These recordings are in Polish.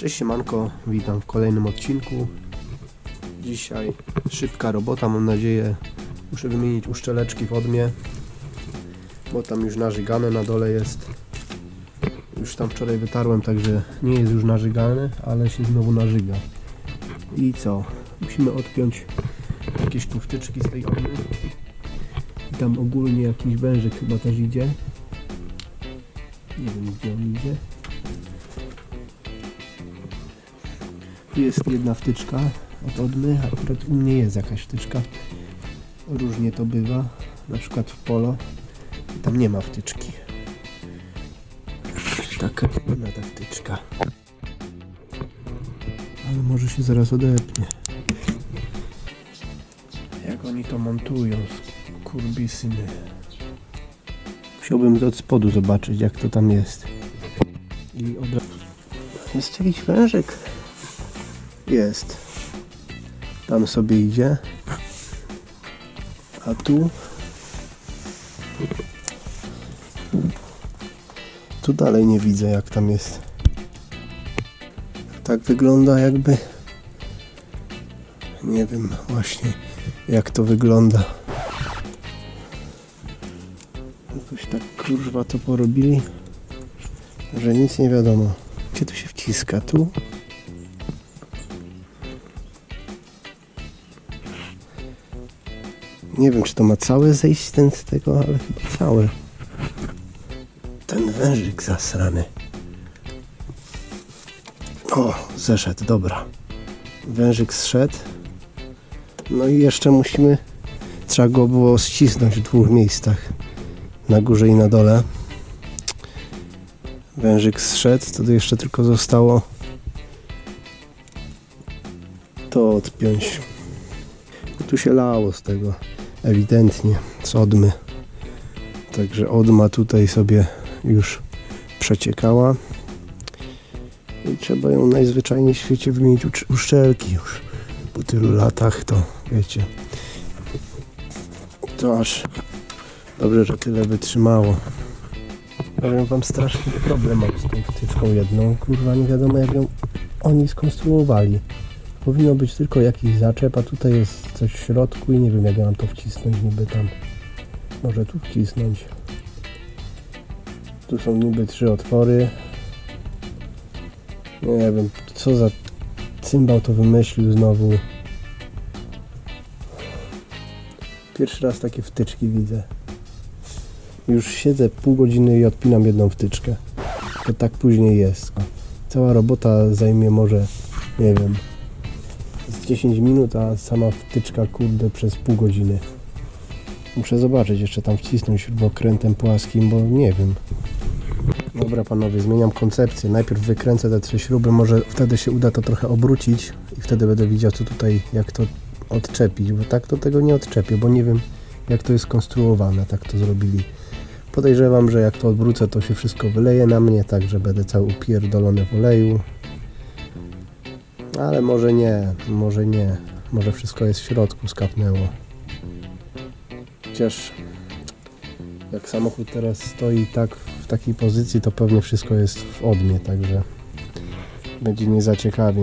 Cześć siemanko, witam w kolejnym odcinku. Dzisiaj szybka robota, mam nadzieję. Muszę wymienić uszczeleczki w odmie, bo tam już narzygane na dole jest. Już tam wczoraj wytarłem, także nie jest już narzygane, ale się znowu nażyga. I co? Musimy odpiąć jakieś tu z tej odmy. I tam ogólnie jakiś wężyk chyba też idzie. Nie wiem gdzie on idzie. Tu jest jedna wtyczka od odmy, akurat u mnie jest jakaś wtyczka. Różnie to bywa, na przykład w polo. Tam nie ma wtyczki. Taka inna ta wtyczka. Ale może się zaraz odepnie. Jak oni to montują, kurbisyny. Musiałbym od spodu zobaczyć, jak to tam jest. I od... Jest jakiś wężyk. Jest. Tam sobie idzie. A tu... Tu dalej nie widzę jak tam jest. Tak wygląda jakby... Nie wiem właśnie jak to wygląda. Jakoś tak kurwa to porobili, że nic nie wiadomo. Gdzie tu się wciska? Tu? Nie wiem, czy to ma całe zejść ten z tego, ale chyba całe. Ten wężyk zasrany. O, zeszedł, dobra. Wężyk zszedł. No i jeszcze musimy, trzeba go było ścisnąć w dwóch miejscach. Na górze i na dole. Wężyk zszedł, to jeszcze tylko zostało to odpiąć. Tu się lało z tego ewidentnie z odmy. Także odma tutaj sobie już przeciekała. I trzeba ją najzwyczajniej w świecie wymienić uszczelki już. Po tylu latach to wiecie. To aż dobrze, że tyle wytrzymało. Powiem wam straszny problem mam z tą wtyczką jedną. Kurwa nie wiadomo jak ją oni skonstruowali. Powinno być tylko jakiś zaczep, a tutaj jest coś w środku i nie wiem jak ja mam to wcisnąć niby tam. Może tu wcisnąć. Tu są niby trzy otwory. Nie wiem, co za cymbał to wymyślił znowu. Pierwszy raz takie wtyczki widzę. Już siedzę pół godziny i odpinam jedną wtyczkę. To tak później jest. Cała robota zajmie może, nie wiem, z 10 minut, a sama wtyczka kurde przez pół godziny. Muszę zobaczyć, jeszcze tam wcisnąć śrubokrętem płaskim, bo nie wiem. Dobra panowie, zmieniam koncepcję. Najpierw wykręcę te trzy śruby, może wtedy się uda to trochę obrócić i wtedy będę widział co tutaj, jak to odczepić, bo tak to tego nie odczepię, bo nie wiem jak to jest konstruowane, tak to zrobili. Podejrzewam, że jak to odwrócę, to się wszystko wyleje na mnie, tak że będę cały upierdolony w oleju. Ale może nie, może nie. Może wszystko jest w środku, skapnęło. Chociaż jak samochód teraz stoi tak w takiej pozycji, to pewnie wszystko jest w odmie, także będzie nie za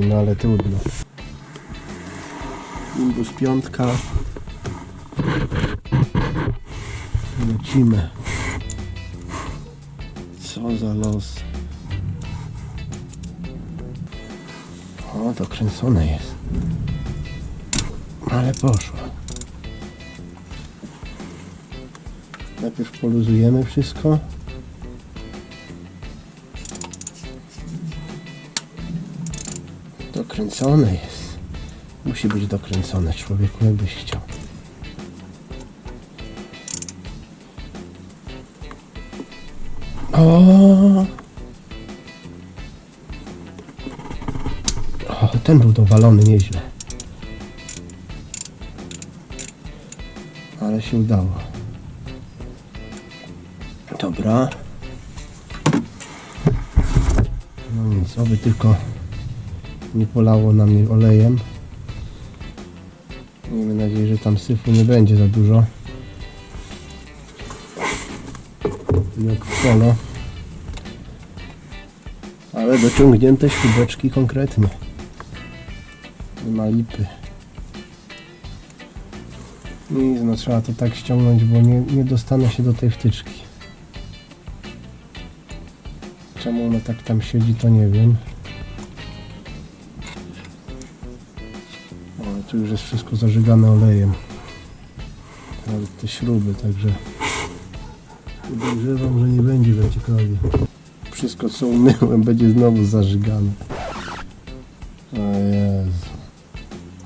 no ale trudno. Nimbus piątka. Lecimy. Co za los. O, dokręcone jest. Ale poszło. Najpierw poluzujemy wszystko. Dokręcone jest. Musi być dokręcone człowieku, jakbyś chciał. O! Ten był dowalony nieźle. Ale się udało. Dobra. No nic, oby tylko nie polało na mnie olejem. Miejmy nadzieję, że tam syfu nie będzie za dużo. Jak w polo. Ale dociągnięte śrubeczki konkretnie. Nie ma lipy. Nic, no trzeba to tak ściągnąć, bo nie, nie dostanę się do tej wtyczki. Czemu ona tak tam siedzi, to nie wiem. Ale tu już jest wszystko zażygane olejem. Nawet te śruby, także podejrzewam, że nie będzie za ciekawie. Wszystko co umyłem będzie znowu zażygane. O Jezu.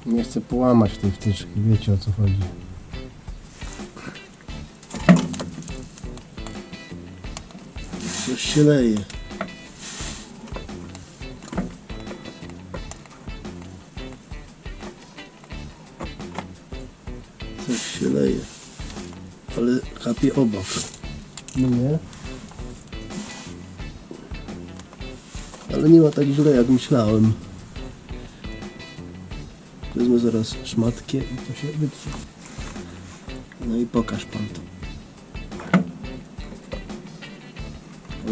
Nie chcę połamać tej wtyczki, wiecie o co chodzi. Coś się leje. Coś się leje. Ale kapie obok. No nie? Ale nie ma tak źle jak myślałem. Zaraz szmatkę i to się wytrze. No i pokaż pan to.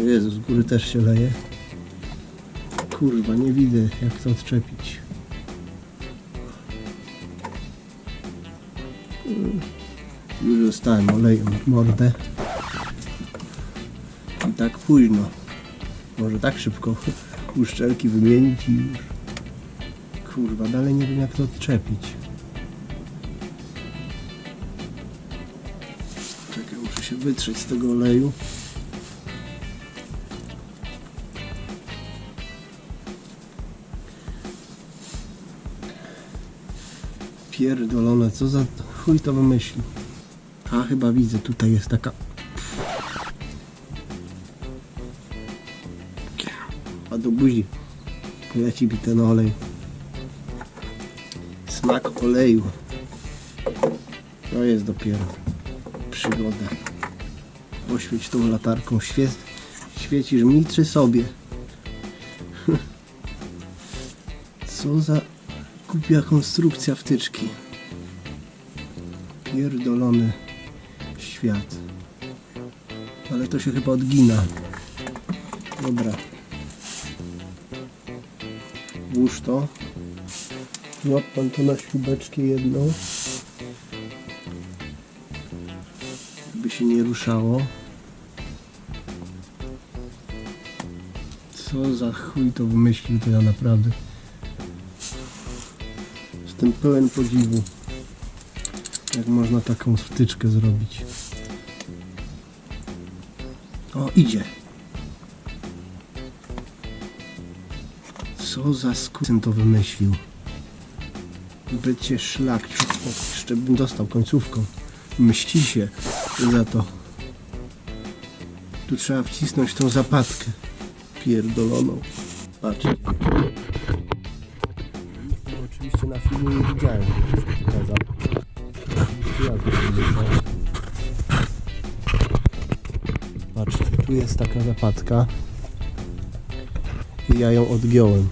O Jezu, z góry też się leje. Kurwa, nie widzę jak to odczepić. Mm. Już dostałem olejem mordę. I tak późno. Może tak szybko uszczelki wymienić i już. Kurwa, dalej nie wiem jak to odczepić. Czekaj, muszę się wytrzeć z tego oleju. Pierdolone, co za chuj to wymyślił. A chyba widzę, tutaj jest taka A do buzi leci mi ten olej. Smak oleju. To jest dopiero przygoda. Poświeć tą latarką. Świe świecisz mi sobie? Co za głupia konstrukcja wtyczki. Pierdolony świat. Ale to się chyba odgina. Dobra. Włóż to. Złap pan to na śrubeczkę jedną. By się nie ruszało. Co za chuj to wymyślił, to ja naprawdę jestem pełen podziwu. Jak można taką wtyczkę zrobić. O, idzie. Co za skurczyn to wymyślił. Bycie szlak. Jeszcze bym dostał końcówką. Mści się za to. Tu trzeba wcisnąć tą zapadkę. Pierdoloną. Patrzcie. No, oczywiście na filmie nie widziałem, pokazał. Patrzcie, tu jest taka zapadka. I ja ją odgiąłem.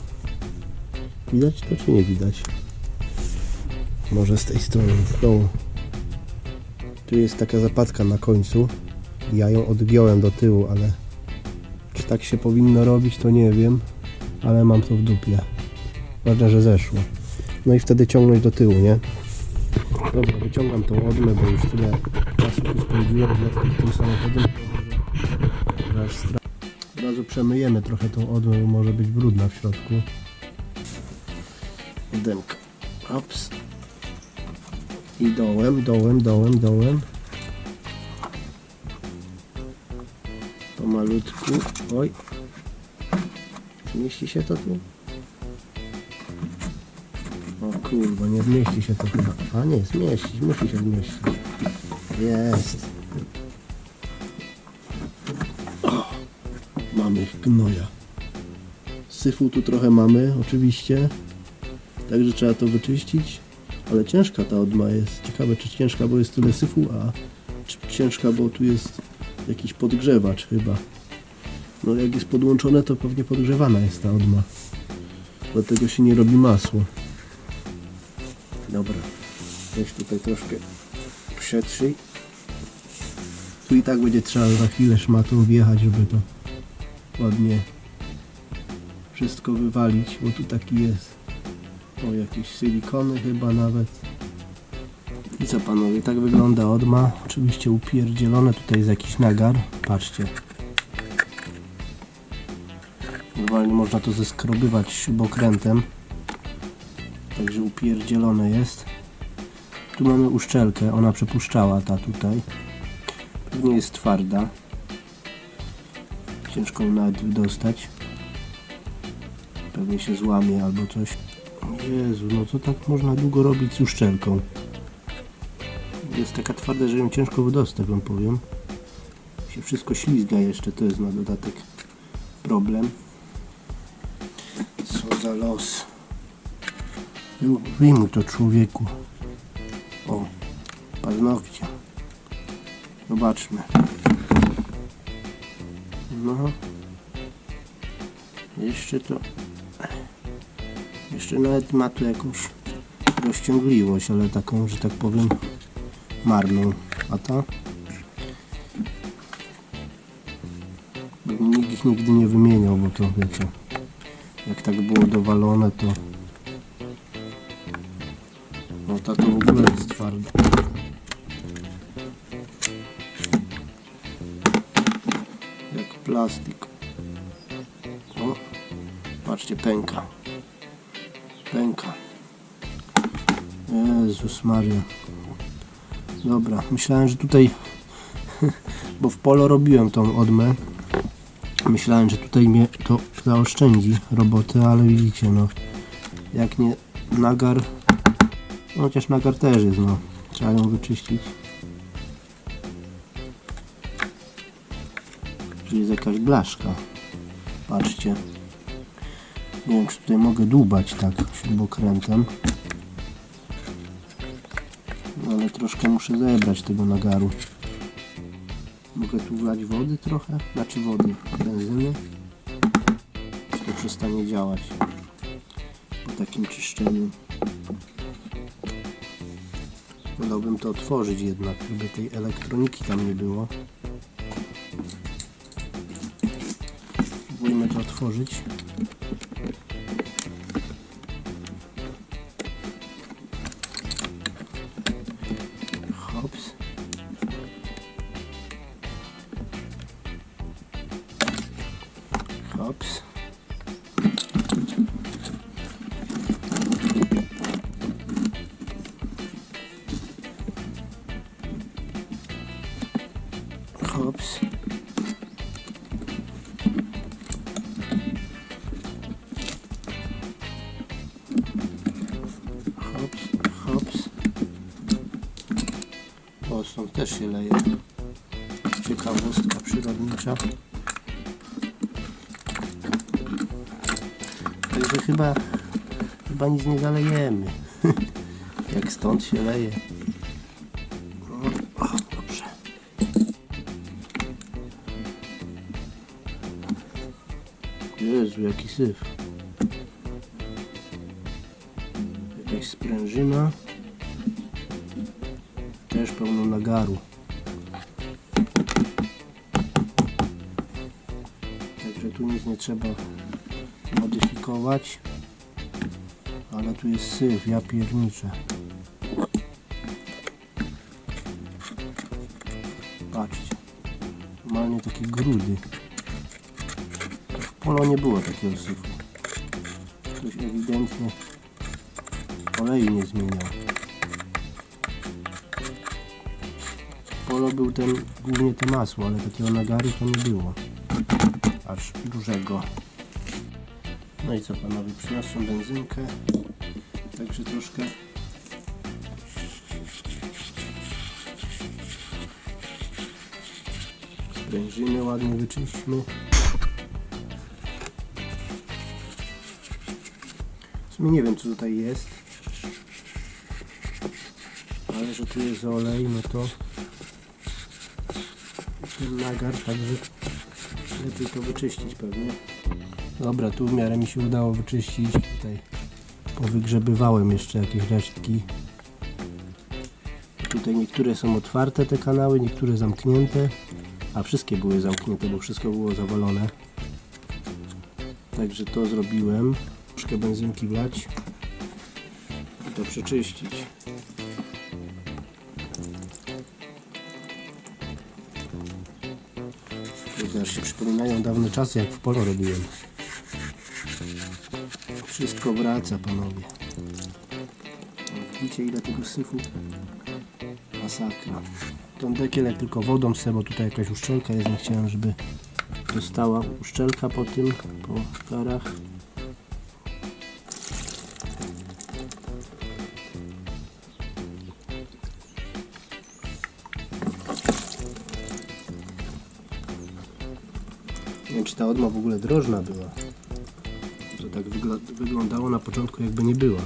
Widać to czy nie widać? Może z tej strony, z dołu. Tu jest taka zapadka na końcu. Ja ją odgiąłem do tyłu, ale czy tak się powinno robić, to nie wiem. Ale mam to w dupie. Ważne, że zeszło. No i wtedy ciągnąć do tyłu, nie? Dobra, wyciągam tą odmę, bo już tyle czasu tu spędziłem nad tym samochodem. Od razu przemyjemy trochę tą odmę, bo może być brudna w środku. Dymka. Ops. I dołem, dołem, dołem, dołem. Pomalutku. Oj. Zmieści się to tu? O kurwa, nie zmieści się to chyba. A nie, zmieścić, musi się zmieścić. Jest. O, mamy gnoja. Syfu tu trochę mamy, oczywiście. Także trzeba to wyczyścić. Ale ciężka ta odma jest. Ciekawe, czy ciężka, bo jest tyle syfu, a czy ciężka, bo tu jest jakiś podgrzewacz chyba. No jak jest podłączone, to pewnie podgrzewana jest ta odma. Dlatego się nie robi masło. Dobra. Weź tutaj troszkę przetrzyj. Tu i tak będzie trzeba za chwilę szmatą wjechać, żeby to ładnie wszystko wywalić, bo tu taki jest. O, jakieś silikony chyba nawet. I co panowie, tak wygląda odma. Oczywiście upierdzielone, tutaj jest jakiś nagar. Patrzcie. Normalnie można to zeskrobywać śrubokrętem. Także upierdzielone jest. Tu mamy uszczelkę, ona przepuszczała ta tutaj. Pewnie jest twarda. Ciężko ją nawet wydostać. Pewnie się złamie albo coś. Jezu, no co tak można długo robić z uszczelką? Jest taka twarda, że ją ciężko wydostać, wam powiem. Się wszystko ślizga jeszcze, to jest na dodatek problem. Co za los. Ju, Wyjmuj to człowieku. O, paznokcie. Zobaczmy. No. Jeszcze to... Jeszcze nawet ma tu jakąś rozciągliwość, ale taką, że tak powiem, marną. A ta? Nikt ich nigdy nie wymieniał, bo to wiecie, jak tak było dowalone, to no ta to w ogóle jest twarda. Jak plastik. O, patrzcie. Pęka. Jezus Maria. Dobra, myślałem, że tutaj, bo w polo robiłem tą odmę. Myślałem, że tutaj mnie to zaoszczędzi roboty, ale widzicie, no, jak nie nagar, no chociaż nagar też jest, no, trzeba ją wyczyścić. Tu jest jakaś blaszka, patrzcie. Nie wiem, czy tutaj mogę dłubać tak śrubokrętem. Troszkę muszę zebrać tego nagaru. Mogę tu wlać wody trochę? Znaczy wody, benzyny. Czy to przestanie działać po takim czyszczeniu? Wolałbym to otworzyć jednak, żeby tej elektroniki tam nie było. Spróbujmy to otworzyć. Także chyba, chyba nic nie zalejemy. Jak stąd się leje. O, dobrze. Jezu, jaki syf. Jakaś sprężyna. Też pełno nagaru. Także tu nic nie trzeba Ale tu jest syf, ja pierniczę. Patrzcie. Normalnie takie grudy. W polo nie było takiego syfu. Ktoś ewidentnie oleju nie zmieniał. Polo był ten, głównie to masło, ale takiego nagaru to nie było. Aż dużego. No i co panowie, przyniosłem benzynkę. Także troszkę sprężyny ładnie wyczyśćmy. W sumie nie wiem co tutaj jest. Ale że tu jest olej, no to ten nagar, także lepiej to wyczyścić pewnie. Dobra, tu w miarę mi się udało wyczyścić. Tutaj powygrzebywałem jeszcze jakieś resztki. Tutaj niektóre są otwarte te kanały, niektóre zamknięte, a wszystkie były zamknięte, bo wszystko było zawalone. Także to zrobiłem. Troszkę benzynki wlać i to przeczyścić. Aż się przypominają dawne czasy, jak w polu robiłem. Wszystko wraca, panowie. Widzicie, ile tego syfu? Masakra. Tą dekiel jak tylko wodą chcę, bo tutaj jakaś uszczelka jest, nie chciałem, żeby została uszczelka po tym, po karach. Nie wiem, czy ta odma w ogóle drożna była. Tak wyglądało na początku, jakby nie była.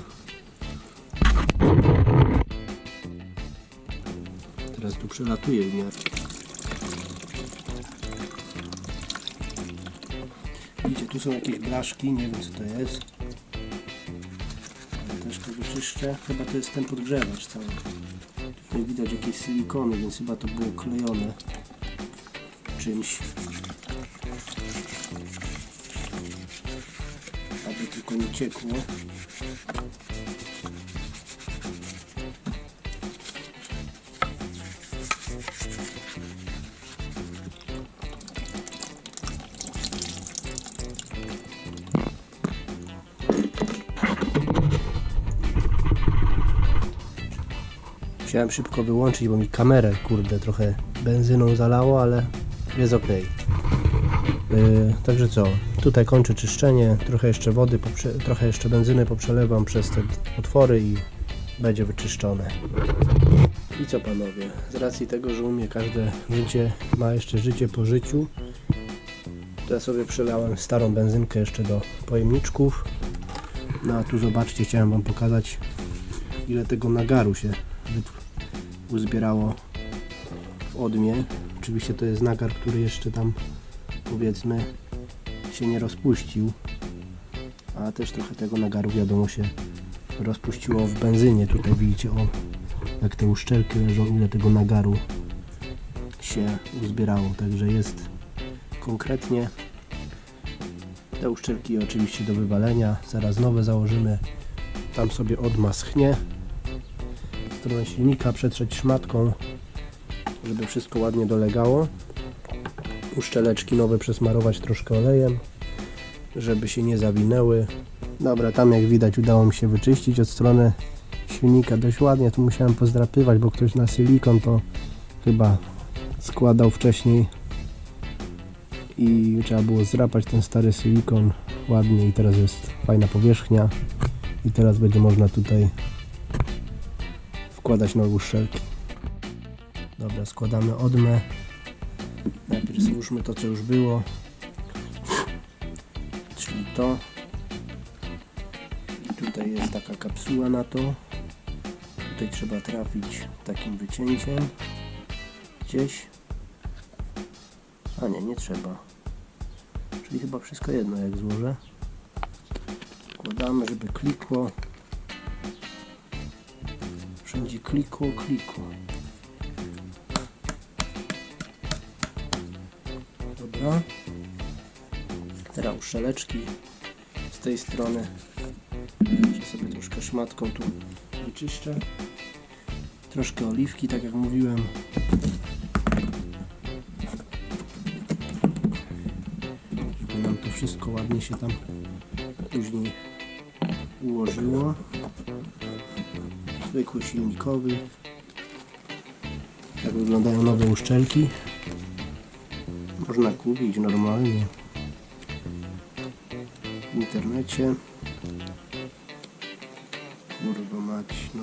Teraz tu przelatuje w miarę. Widzicie, tu są jakieś blaszki, nie wiem co to jest. Też to wyczyszczę. Chyba to jest ten podgrzewacz cały. Tutaj widać jakieś silikony, więc chyba to było klejone czymś. Aby tylko nie ciekło. Musiałem szybko wyłączyć, bo mi kamerę, kurde, trochę benzyną zalało, ale jest ok. Yy, także co, tutaj kończę czyszczenie, trochę jeszcze wody, trochę jeszcze benzyny poprzelewam przez te otwory i będzie wyczyszczone. I co panowie, z racji tego, że u mnie każde życie ma jeszcze życie po życiu, to ja sobie przelałem starą benzynkę jeszcze do pojemniczków. No a tu zobaczcie, chciałem wam pokazać ile tego nagaru się uzbierało w odmie. Oczywiście to jest nagar, który jeszcze tam powiedzmy się nie rozpuścił, a też trochę tego nagaru wiadomo się rozpuściło w benzynie. Tutaj widzicie o jak te uszczelki leżą, ile tego nagaru się uzbierało. Także jest konkretnie te uszczelki oczywiście do wywalenia. Zaraz nowe założymy. Tam sobie odma schnie. Stronę silnika przetrzeć szmatką, żeby wszystko ładnie dolegało. Uszczeleczki nowe przesmarować troszkę olejem, żeby się nie zawinęły. Dobra, tam jak widać udało mi się wyczyścić od strony silnika dość ładnie. Tu musiałem pozdrapywać, bo ktoś na silikon to chyba składał wcześniej i trzeba było zdrapać ten stary silikon ładnie i teraz jest fajna powierzchnia i teraz będzie można tutaj wkładać nowe uszczelki. Dobra, składamy odmę. Złóżmy to, co już było. Czyli to. I tutaj jest taka kapsuła na to. Tutaj trzeba trafić takim wycięciem. Gdzieś. A nie, nie trzeba. Czyli chyba wszystko jedno jak złożę. Wkładamy, żeby klikło. Wszędzie klikło, klikło. Dobra. Teraz uszczeleczki z tej strony. Jeszcze sobie troszkę szmatką tu wyczyszczę. Troszkę oliwki, tak jak mówiłem. Żeby nam to wszystko ładnie się tam później ułożyło. Zwykły silnikowy. Tak wyglądają nowe uszczelki. Można kupić normalnie w internecie. Kurwa mać, no.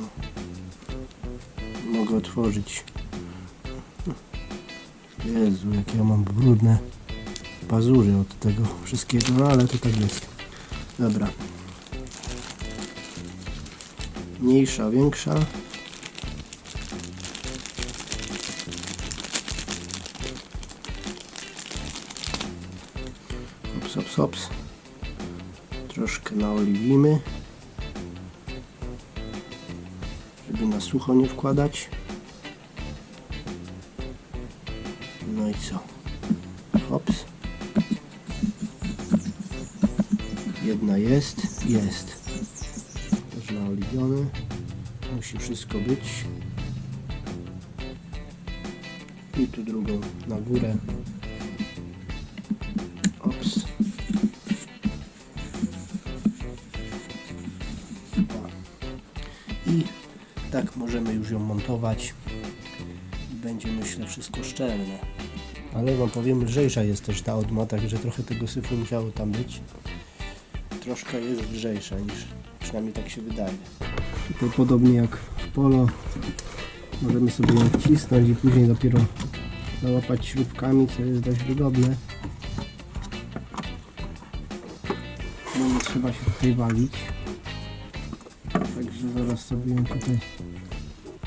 Mogę otworzyć. Jezu, jakie ja mam brudne pazury od tego wszystkiego, no ale to tak jest. Dobra. Mniejsza, większa. Hops. Troszkę naoliwimy. Żeby na sucho nie wkładać. No i co? Hops. Jedna jest, jest. Też naoliwiony. Musi wszystko być. I tu drugą na górę. I tak możemy już ją montować. I będzie myślę wszystko szczelne. Ale wam powiem, lżejsza jest też ta odma, także trochę tego syfu musiało tam być. Troszkę jest lżejsza niż, przynajmniej tak się wydaje. Tutaj podobnie jak w polo, możemy sobie ją wcisnąć i później dopiero załapać śrubkami, co jest dość wygodne. Bo nie trzeba się tutaj walić. Także zaraz sobie ją tutaj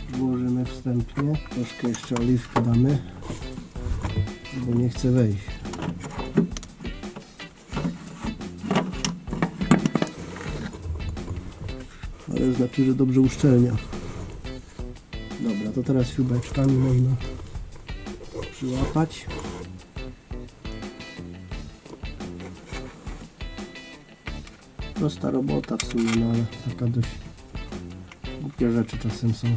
włożymy wstępnie. Troszkę jeszcze oliwki damy bo nie chce wejść. Ale znaczy, że dobrze uszczelnia. Dobra, to teraz śrubeczkami można przyłapać. Prosta robota w sumie, no ale taka dość głupie rzeczy czasem są.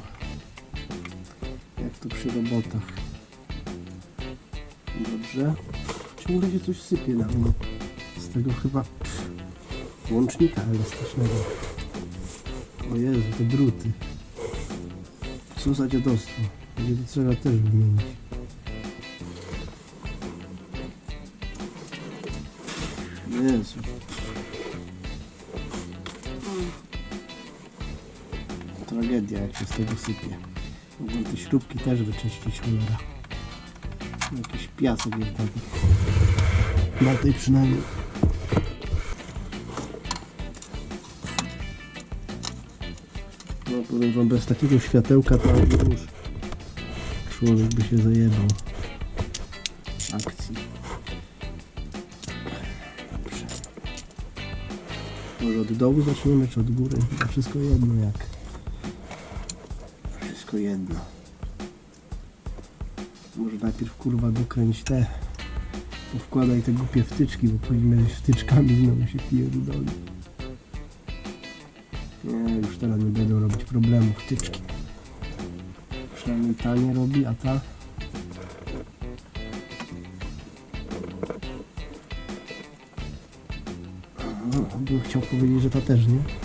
Jak to przy robotach. Dobrze. Ciągle się coś sypie na mnie. Z tego chyba łącznika elastycznego. O Jezu, te druty. Co za dziadostwo. Będzie to trzeba też wymienić. Jezu. Z tego sypie. Te śrubki też wyczyścić cholera. Jakiś piasek jest taki. Na tej przynajmniej. No powiem wam, bez takiego światełka to już człowiek by się zajebał akcji. Dobrze. Może od dołu zaczniemy, czy od góry? To wszystko jedno jak. Wszystko jedno. Może najpierw kurwa dokręć te. Powkładaj te głupie wtyczki, bo później będziesz wtyczkami znowu się pierdoli. Nie, już teraz nie będą robić problemu wtyczki. Przynajmniej ta nie robi, a ta. No, bym chciał powiedzieć, że ta też nie.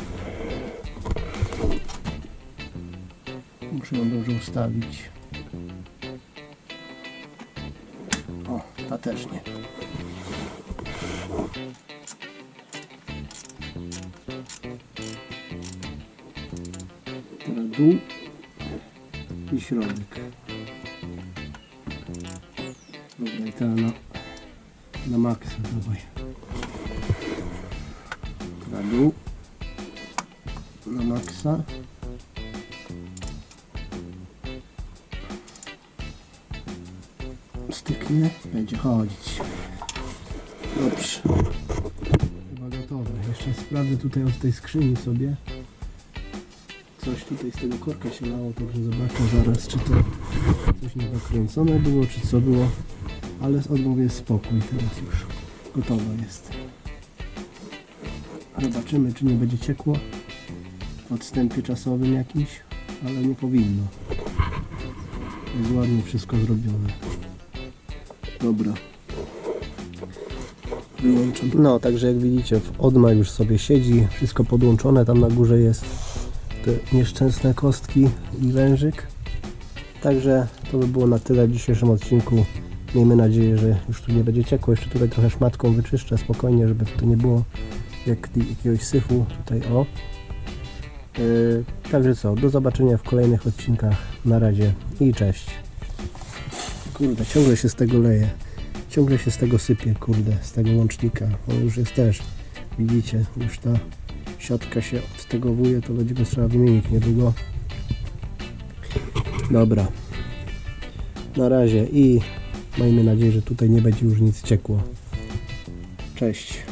Ją dobrze ustawić. O, ta też nie. Teraz dół i środek. Dobra, i teraz na, na maksa dawaj. Styknie, będzie chodzić. Dobrze. Chyba gotowe. Jeszcze sprawdzę tutaj od tej skrzyni sobie. Coś tutaj z tego korka się lało, także zobaczę zaraz, czy to coś niedokręcone było, czy co było. Ale jest spokój teraz już. Gotowa jest. Zobaczymy, czy nie będzie ciekło w odstępie czasowym jakimś, ale nie powinno. Jest ładnie wszystko zrobione. Dobra. Wyłączam. No, także jak widzicie, w Odma już sobie siedzi, wszystko podłączone, tam na górze jest te nieszczęsne kostki i wężyk. Także to by było na tyle w dzisiejszym odcinku. Miejmy nadzieję, że już tu nie będzie ciekło. Jeszcze tutaj trochę szmatką wyczyszczę spokojnie, żeby to nie było jak jakiegoś syfu tutaj o. Yy, także co, do zobaczenia w kolejnych odcinkach. Na razie i cześć. Kurde, ciągle się z tego leje. Ciągle się z tego sypie, kurde, z tego łącznika. On już jest też, widzicie, już ta siatka się odtegowuje, to będzie trzeba wymienić niedługo. Dobra. Na razie i miejmy nadzieję, że tutaj nie będzie już nic ciekło. Cześć.